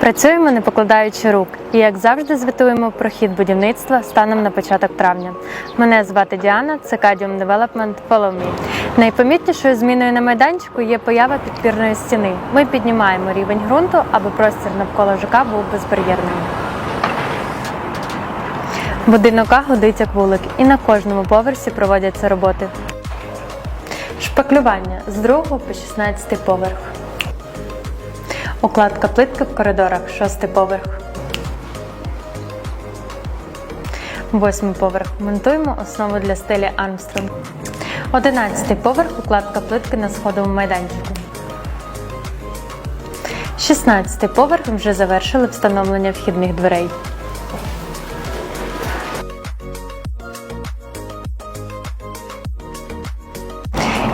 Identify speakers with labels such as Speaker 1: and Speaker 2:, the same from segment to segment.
Speaker 1: Працюємо не покладаючи рук, і як завжди звітуємо про хід будівництва станом на початок травня. Мене звати Діана, це Cadium Development Follow Me. Найпомітнішою зміною на майданчику є поява підпірної стіни. Ми піднімаємо рівень ґрунту, аби простір навколо ЖК був безбар'єрним. Будинок гудить як вулик, і на кожному поверсі проводяться роботи. Шпаклювання з 2 по 16 поверх. Укладка плитки в коридорах, шостий поверх. Восьмий поверх. Монтуємо основу для стелі Армстронг. Одинадцятий поверх. Укладка плитки на сходовому майданчику. Шістнадцятий поверх вже завершили встановлення вхідних дверей.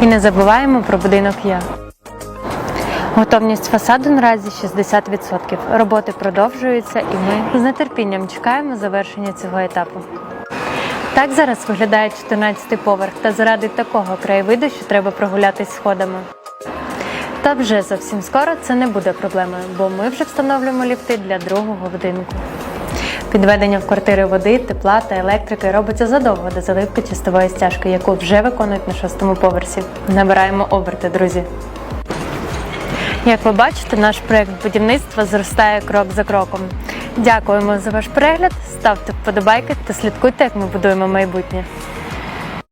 Speaker 1: І не забуваємо про будинок Я. Готовність фасаду наразі 60%. Роботи продовжуються, і ми з нетерпінням чекаємо завершення цього етапу. Так зараз виглядає 14-й поверх, та заради такого краєвиду, що треба прогулятись сходами. Та вже зовсім скоро це не буде проблемою, бо ми вже встановлюємо ліфти для другого будинку. Підведення в квартири води, тепла та електрики робиться задовго до заливки чистової стяжки, яку вже виконують на шостому поверсі. Набираємо оберти, друзі. Як ви бачите, наш проект будівництва зростає крок за кроком. Дякуємо за ваш перегляд, ставте вподобайки та слідкуйте, як ми будуємо майбутнє.